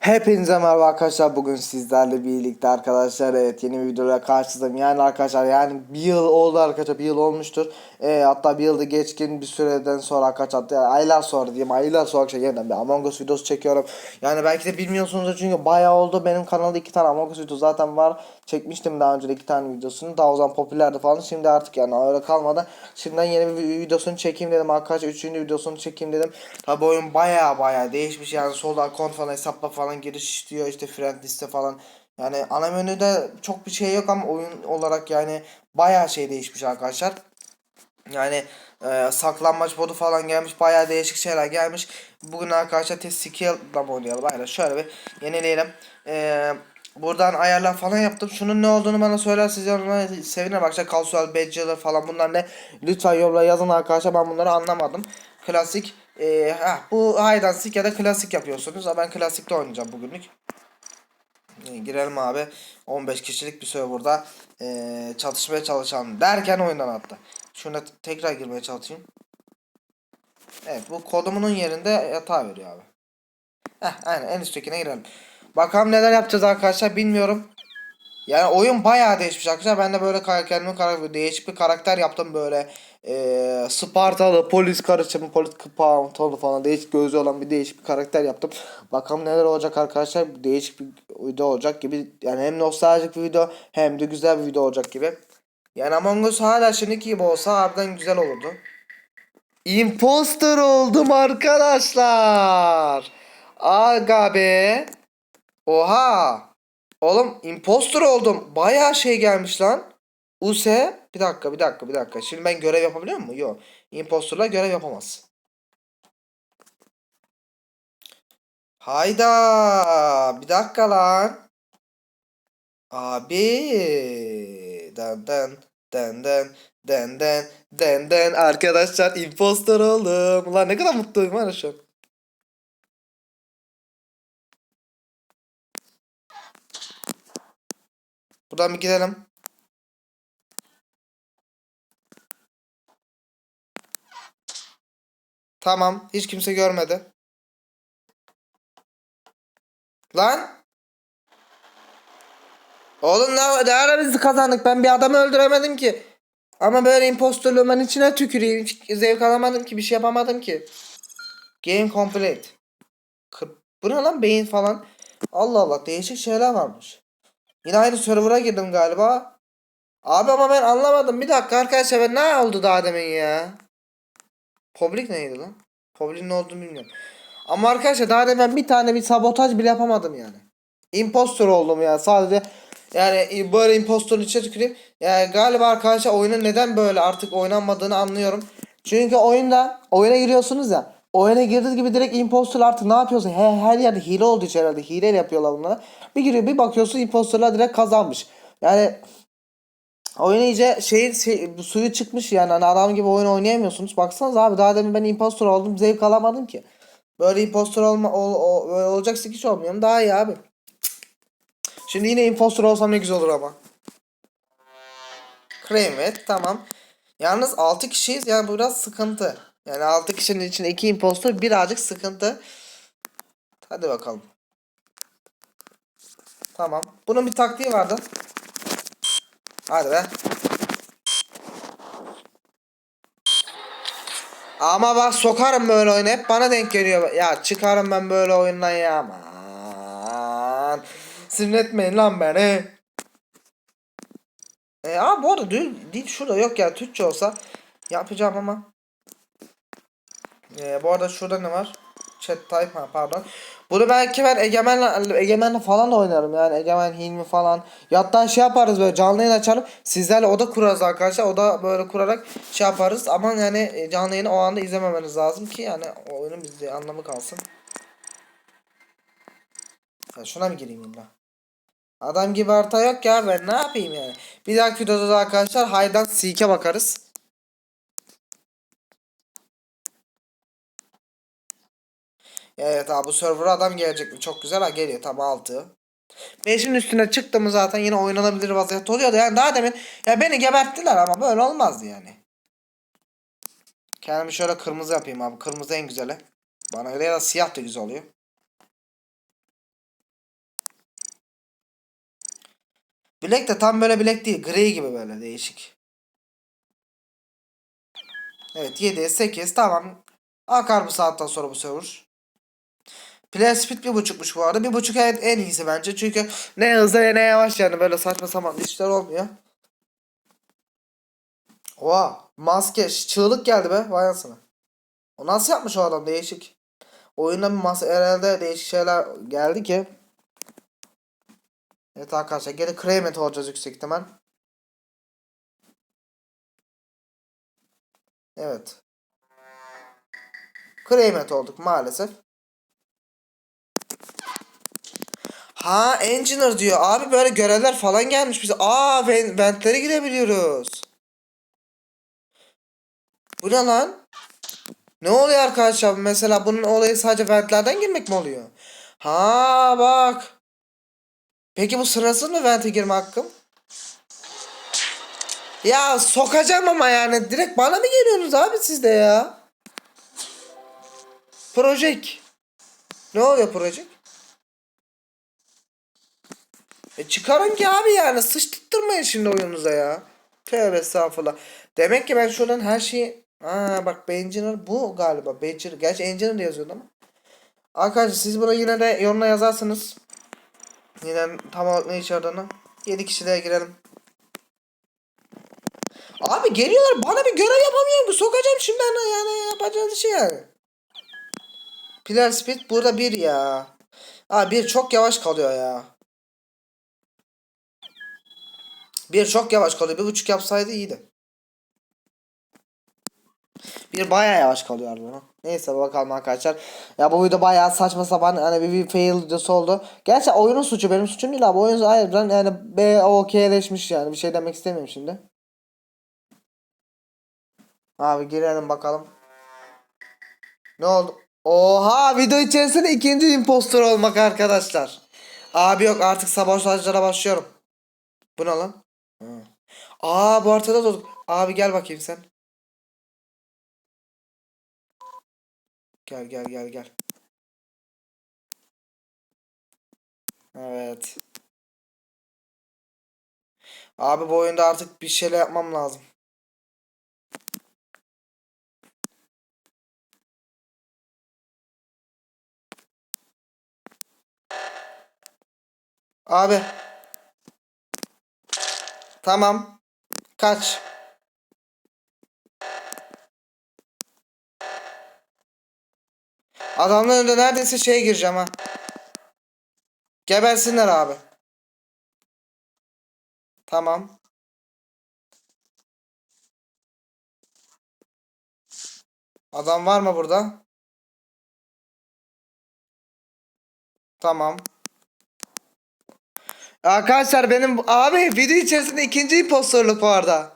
Hepinize merhaba arkadaşlar. Bugün sizlerle birlikte arkadaşlar evet yeni bir videoyla karşınızdayım. Yani arkadaşlar yani bir yıl oldu arkadaşlar bir yıl olmuştur. Ee, hatta bir yılda geçkin bir süreden sonra arkadaşlar yani aylar sonra diyeyim aylar sonra arkadaşlar yeniden bir Among Us videosu çekiyorum. Yani belki de bilmiyorsunuz çünkü bayağı oldu. Benim kanalda iki tane Among Us videosu zaten var çekmiştim daha önce iki tane videosunu. Daha o zaman popülerdi falan. Şimdi artık yani öyle kalmadı. Şimdiden yeni bir videosunu çekeyim dedim. Arkadaşlar üçüncü videosunu çekeyim dedim. Tabi oyun bayağı bayağı değişmiş. Yani solda akont falan hesapla falan giriş istiyor. İşte friend liste falan. Yani ana menüde çok bir şey yok ama oyun olarak yani bayağı şey değişmiş arkadaşlar. Yani e, saklanmaç modu falan gelmiş. Bayağı değişik şeyler gelmiş. Bugün arkadaşlar test skill'la oynayalım. Aynen şöyle bir yenileyelim. E, buradan ayarlar falan yaptım. Şunun ne olduğunu bana söylerseniz yorumlara sevinirim arkadaşlar casual badge'ler falan bunlar ne? Lütfen yorumlara yazın arkadaşlar. Ben bunları anlamadım. Klasik e, heh, bu seek ya da klasik yapıyorsunuz. Ama ben klasikte oynayacağım bugünlük. E, girelim abi. 15 kişilik bir serverda e, çatışmaya çalışalım derken oyundan attı. Şuna tekrar girmeye çalışayım. Evet bu kodumunun yerinde yatağı veriyor abi. Heh aynen. En üsttekine girelim. Bakalım neler yapacağız arkadaşlar bilmiyorum. Yani oyun bayağı değişmiş arkadaşlar. Ben de böyle kendime karakter, değişik bir karakter yaptım böyle. Eee Spartalı, polis karışımı, polis pantolonu falan değişik gözü olan bir değişik bir karakter yaptım. Bakalım neler olacak arkadaşlar. Değişik bir video olacak gibi. Yani hem nostaljik bir video hem de güzel bir video olacak gibi. Yani Among Us hala şimdiki gibi olsa harbiden güzel olurdu. Imposter oldum arkadaşlar. Aga be. Oha. Oğlum imposter oldum. Bayağı şey gelmiş lan. Use. Bir dakika bir dakika bir dakika. Şimdi ben görev yapabiliyor muyum? Yok. Imposter'la görev yapamaz. Hayda. Bir dakika lan. Abi. Den den den den den den den den arkadaşlar imposter oldum. Ulan ne kadar mutluyum var şu an. Buradan bir gidelim. Tamam. Hiç kimse görmedi. Lan. Oğlum ne, ne ara biz kazandık? Ben bir adamı öldüremedim ki. Ama böyle impostorluğumun içine tüküreyim. Hiç zevk alamadım ki. Bir şey yapamadım ki. Game complete. Bu ne lan beyin falan. Allah Allah değişik şeyler varmış. Yine aynı server'a girdim galiba. Abi ama ben anlamadım. Bir dakika arkadaşlar ben ne oldu daha demin ya? Public neydi lan? Public ne olduğunu bilmiyorum. Ama arkadaşlar daha demin bir tane bir sabotaj bile yapamadım yani. Impostor oldum ya sadece. Yani böyle impostorun içine tüküreyim. Yani galiba arkadaşlar oyunun neden böyle artık oynanmadığını anlıyorum. Çünkü oyunda oyuna giriyorsunuz ya. Oyuna girdiğiniz gibi direkt impostor artık ne yapıyorsun? Her, her yerde hile olduğu için herhalde hileyle yapıyorlar bunları. Bir giriyor bir bakıyorsun impostorlar direkt kazanmış. Yani Oyun iyice şey, bu suyu çıkmış yani hani adam gibi oyun oynayamıyorsunuz. Baksanıza abi daha demin ben impostor oldum zevk alamadım ki. Böyle impostor olma ol, ol, böyle olacaksa hiç olmuyorum daha iyi abi. Şimdi yine impostor olsam ne güzel olur ama. Evet tamam. Yalnız 6 kişiyiz yani bu biraz sıkıntı. Yani 6 kişinin içinde 2 impostor birazcık sıkıntı. Hadi bakalım. Tamam. Bunun bir taktiği vardı. Hadi be. Ama bak sokarım böyle oyunu. Hep bana denk geliyor. Ya çıkarım ben böyle oyundan ya. Aman. Sinir lan beni. E, abi bu arada dil, dil şurada yok ya. Türkçe olsa yapacağım ama. E, bu arada şurada ne var? Chat type ha pardon. Bunu belki ben Egemen'le Egemen'le falan da oynarım yani Egemen Hilmi falan. Ya hatta şey yaparız böyle canlı yayın açalım. Sizlerle oda kurarız arkadaşlar. Oda böyle kurarak şey yaparız. Ama yani e, canlı yayını o anda izlememeniz lazım ki yani o oyunun bizde anlamı kalsın. Ya şuna mı gireyim illa? Adam gibi harita yok ya ben ne yapayım yani. Bir dahaki videoda da arkadaşlar Haydan Seek'e bakarız. Evet abi bu server'a adam gelecek mi? Çok güzel ha geliyor tam 6. 5'in üstüne çıktı mı zaten yine oynanabilir vaziyette oluyordu. Yani daha demin ya beni geberttiler ama böyle olmazdı yani. Kendimi şöyle kırmızı yapayım abi. Kırmızı en güzeli. Bana göre ya da siyah da güzel oluyor. Bilek de tam böyle bilek değil. Gri gibi böyle değişik. Evet 7, 8 tamam. Akar bu saatten sonra bu server. Player speed bir buçukmuş bu arada. Bir buçuk en, en iyisi bence. Çünkü ne hızlı ne yavaş yani böyle saçma sapan işler olmuyor. Oha maske çığlık geldi be vay anasını. O nasıl yapmış o adam değişik. Oyunda bir masa herhalde değişik şeyler geldi ki. Evet arkadaşlar geri Kremet olacağız yüksek ihtimal. Evet. Kremet olduk maalesef. Ha Engineer diyor. Abi böyle görevler falan gelmiş bize. Aa ven- ventlere gidebiliyoruz. Bu ne lan? Ne oluyor arkadaşlar? Mesela bunun olayı sadece ventlerden girmek mi oluyor? Ha bak. Peki bu sırasız mı vente girme hakkım? Ya sokacağım ama yani direkt bana mı geliyorsunuz abi siz de ya? Projek. Ne oluyor projek? E çıkarın ki abi yani sıçtırtmayın şimdi oyununuza ya. Tövbe estağfurullah. Demek ki ben şuradan her şeyi... Aa bak Engineer bu galiba. Engineer. Gerçi Engineer yazıyordu ama. Arkadaşlar siz bunu yine de yorumla yazarsınız. Yine tam olarak ne iş aradığını. 7 kişi de girelim. Abi geliyorlar bana bir görev yapamıyorum. Sokacağım şimdi ben yani yapacağınız şey yani. Player speed burada bir ya. Abi bir çok yavaş kalıyor ya. Bir çok yavaş kalıyor. Bir buçuk yapsaydı iyiydi. Bir bayağı yavaş kalıyor harbiden. Neyse bakalım arkadaşlar. Ya bu video bayağı saçma sapan hani bir, bir fail videosu oldu. Gerçi oyunun suçu benim suçum değil abi. Oyun harbiden yani B okeyleşmiş yani. Bir şey demek istemiyorum şimdi. Abi girelim bakalım. Ne oldu? Oha video içerisinde ikinci impostor olmak arkadaşlar. Abi yok artık sabotajlara başlıyorum. Bu ne lan? Hı. Aa bu haritada durduk. Abi gel bakayım sen. Gel gel gel gel. Evet. Abi bu oyunda artık bir şeyler yapmam lazım. Abi. Tamam. Kaç. Adamların önünde neredeyse şeye gireceğim ha. Gebersinler abi. Tamam. Adam var mı burada? Tamam. Arkadaşlar benim abi video içerisinde ikinci impostorluk bu arada.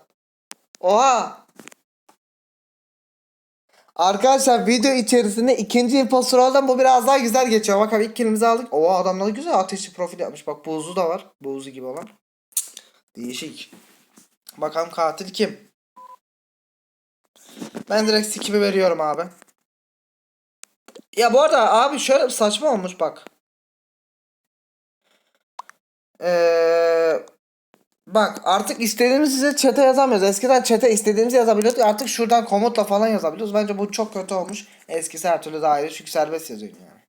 Oha. Arkadaşlar video içerisinde ikinci impostor oldum. Bu biraz daha güzel geçiyor. Bakalım ilk kilimizi aldık. Oha adamlar güzel ateşli profil yapmış. Bak buzu da var. Buzu gibi olan. Değişik. Bakalım katil kim? Ben direkt skip'i veriyorum abi. Ya bu arada abi şöyle saçma olmuş bak. Ee, bak artık istediğimizi chat'e yazamıyoruz. Eskiden chat'e istediğimizi yazabiliyorduk. Artık şuradan komutla falan yazabiliyoruz. Bence bu çok kötü olmuş. Eskisi her türlü daha iyi. Çünkü serbest yazıyorsun yani.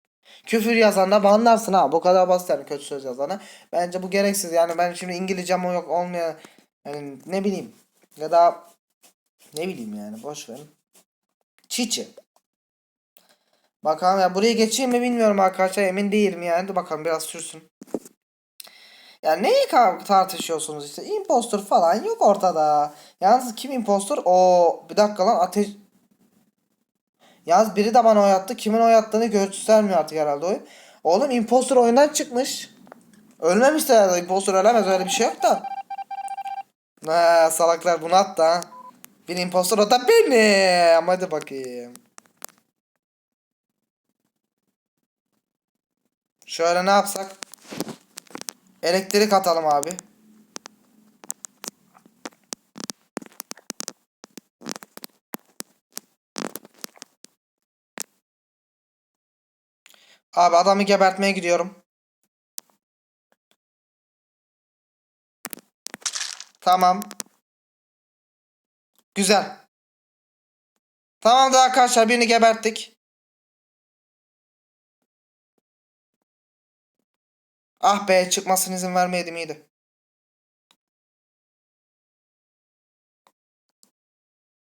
Küfür yazanla banlarsın ha. Bu kadar basit yani kötü söz yazana. Bence bu gereksiz. Yani ben şimdi İngilizcem yok olmayan yani ne bileyim. Ya da ne bileyim yani boş verin. Çiçi. Bakalım ya buraya geçeyim mi bilmiyorum arkadaşlar emin değilim yani. Dur bakalım biraz sürsün. Ya neyi tartışıyorsunuz işte? Impostor falan yok ortada. Yalnız kim impostor? O bir dakika lan ateş... Yalnız biri de bana oy attı. Kimin oy attığını göstermiyor artık herhalde oyun. Oğlum impostor oyundan çıkmış. Ölmemiş de herhalde. Impostor ölemez öyle bir şey yok da. Ne salaklar bunu attı ha. Bir impostor o da benim. Hadi bakayım. Şöyle ne yapsak? Elektrik atalım abi. Abi adamı gebertmeye gidiyorum. Tamam. Güzel. Tamamdır arkadaşlar birini geberttik. Ah be çıkmasına izin vermeydim iyiydi.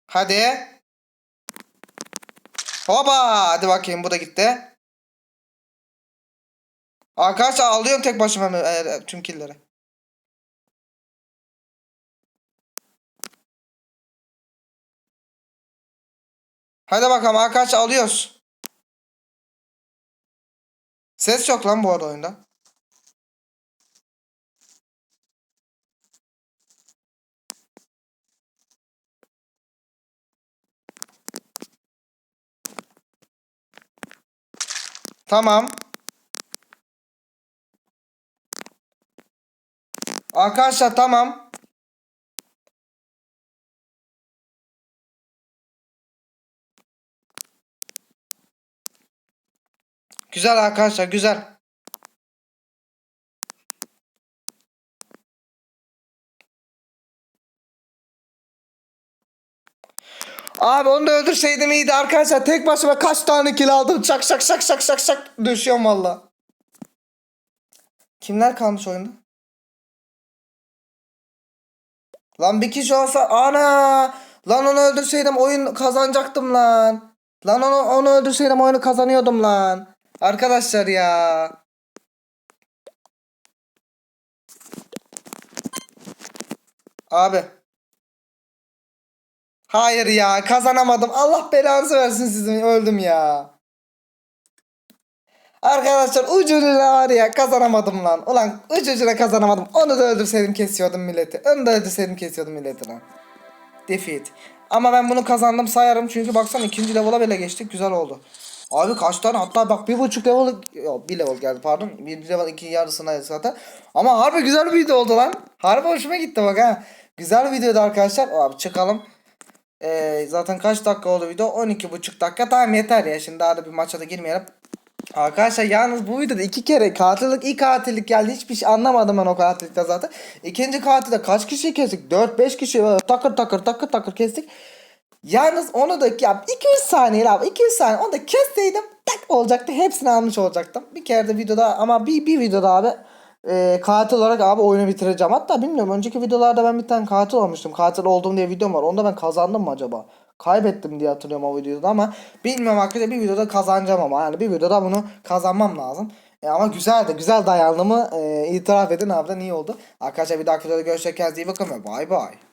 Hadi. Hoba hadi bakayım bu da gitti. Arkadaşlar alıyorum tek başıma e, tüm killleri. Hadi bakalım arkadaşlar alıyoruz. Ses yok lan bu arada oyunda. Tamam. Arkadaşlar tamam. Güzel arkadaşlar güzel. Abi onu da öldürseydim iyiydi arkadaşlar. Tek başıma kaç tane kill aldım. Şak şak şak şak şak şak düşüyorum valla. Kimler kalmış oyunda? Lan bir kişi olsa ana lan onu öldürseydim oyun kazanacaktım lan. Lan onu onu öldürseydim oyunu kazanıyordum lan. Arkadaşlar ya. Abi. Hayır ya kazanamadım. Allah belanızı versin sizin öldüm ya. Arkadaşlar ucuna var ya kazanamadım lan. Ulan ucucuna kazanamadım. Onu da öldürseydim kesiyordum milleti. Onu da öldürseydim kesiyordum milleti lan. Defeat. Ama ben bunu kazandım sayarım çünkü baksana ikinci level'a bile geçtik güzel oldu. Abi kaç tane hatta bak bir buçuk level yok bir level geldi pardon bir level iki yarısına zaten ama harbi güzel bir video oldu lan harbi hoşuma gitti bak ha güzel videoydu arkadaşlar abi çıkalım Ee, zaten kaç dakika oldu video 12 buçuk dakika tamam yeter ya şimdi daha da bir maça da girmeyelim Arkadaşlar yalnız bu videoda iki kere katillik ilk katillik geldi. Hiçbir şey anlamadım ben o katillikte zaten. İkinci katilde kaç kişi kestik? 4-5 kişi takır takır takır takır kestik. Yalnız onu da ya 200 saniye abi 200 saniye onu da kesseydim tak olacaktı. Hepsini almış olacaktım. Bir kere de videoda ama bir, bir videoda abi e, katil olarak abi oyunu bitireceğim. Hatta bilmiyorum önceki videolarda ben bir tane katil olmuştum. Katil oldum diye videom var. Onda ben kazandım mı acaba? Kaybettim diye hatırlıyorum o videoda ama bilmiyorum arkadaşlar bir videoda kazanacağım ama yani bir videoda bunu kazanmam lazım. E ama güzel de güzel dayandığımı e, itiraf edin harbiden iyi oldu. Arkadaşlar bir dahaki videoda görüşürüz. Kendinize bakın ve bay bay.